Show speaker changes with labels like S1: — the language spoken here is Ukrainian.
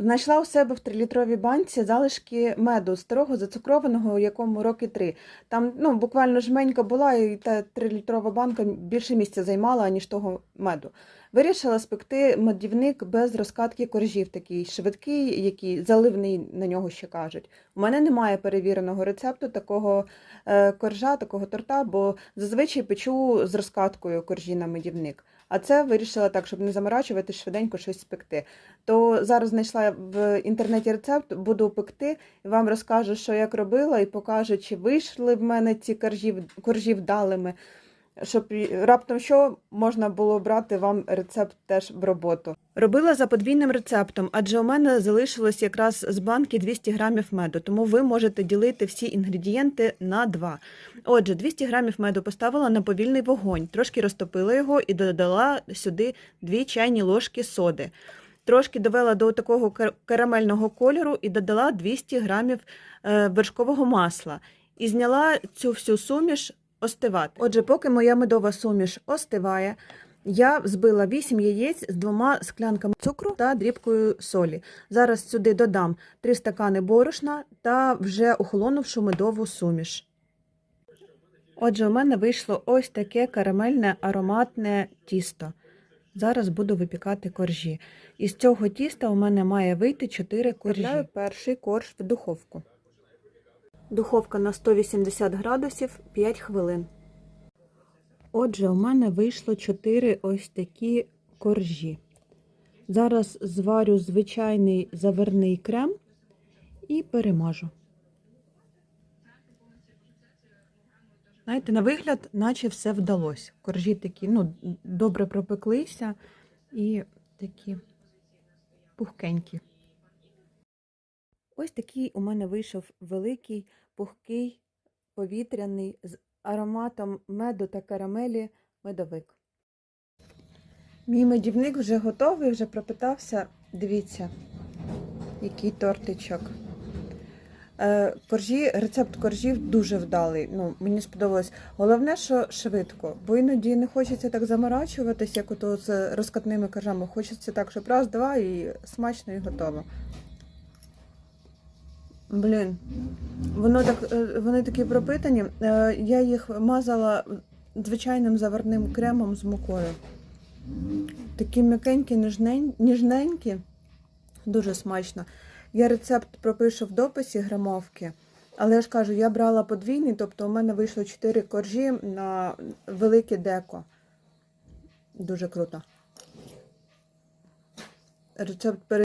S1: Знайшла у себе в трилітровій банці залишки меду старого зацукрованого, якому роки три. Там ну, буквально жменька була, і та трилітрова банка більше місця займала, ніж того меду. Вирішила спекти медівник без розкатки коржів, такий швидкий, який заливний на нього ще кажуть. У мене немає перевіреного рецепту такого е, коржа, такого торта, бо зазвичай печу з розкаткою коржі на медівник. А це вирішила так, щоб не заморачувати, швиденько щось спекти. То зараз знайшла в інтернеті рецепт, буду пекти і вам розкажу, що як робила, і покажу, чи вийшли в мене ці коржі, коржі вдалими, щоб раптом що можна було брати вам рецепт теж в роботу. Робила за подвійним рецептом, адже у мене залишилось якраз з банки 200 грамів меду, тому ви можете ділити всі інгредієнти на два. Отже, 200 грамів меду поставила на повільний вогонь, трошки розтопила його і додала сюди 2 чайні ложки соди. Трошки довела до такого карамельного кольору і додала 200 грамів е, вершкового масла. І зняла цю всю суміш остивати. Отже, поки моя медова суміш остиває, я збила 8 яєць з двома склянками цукру та дрібкою солі. Зараз сюди додам 3 стакани борошна та вже охолонувшу медову суміш. Отже, у мене вийшло ось таке карамельне ароматне тісто. Зараз буду випікати коржі. Із цього тіста у мене має вийти 4 коржі. Вставляю перший корж в духовку. Духовка на 180 градусів 5 хвилин. Отже, у мене вийшло 4 ось такі коржі. Зараз зварю звичайний заварний крем і перемажу. Знаєте, на вигляд, наче все вдалося. Коржі такі, ну, добре пропеклися і такі пухкенькі. Ось такий у мене вийшов великий, пухкий, повітряний, з ароматом меду та карамелі медовик. Мій медівник вже готовий, вже пропитався. Дивіться, який тортичок. Е, Коржі, рецепт коржів дуже вдалий. Ну, мені сподобалось. Головне, що швидко, бо іноді не хочеться так заморачуватись, як ото з розкатними коржами. Хочеться так, щоб раз, два і смачно і готово. Блін, воно так, е, вони такі пропитані. Е, Я їх мазала звичайним заварним кремом з мукою. Такі м'якенькі, ніжненькі, дуже смачно. Я рецепт пропишу в дописі грамовки, але я ж кажу, я брала подвійний, тобто у мене вийшло 4 коржі на велике деко. Дуже круто. Рецепт пере-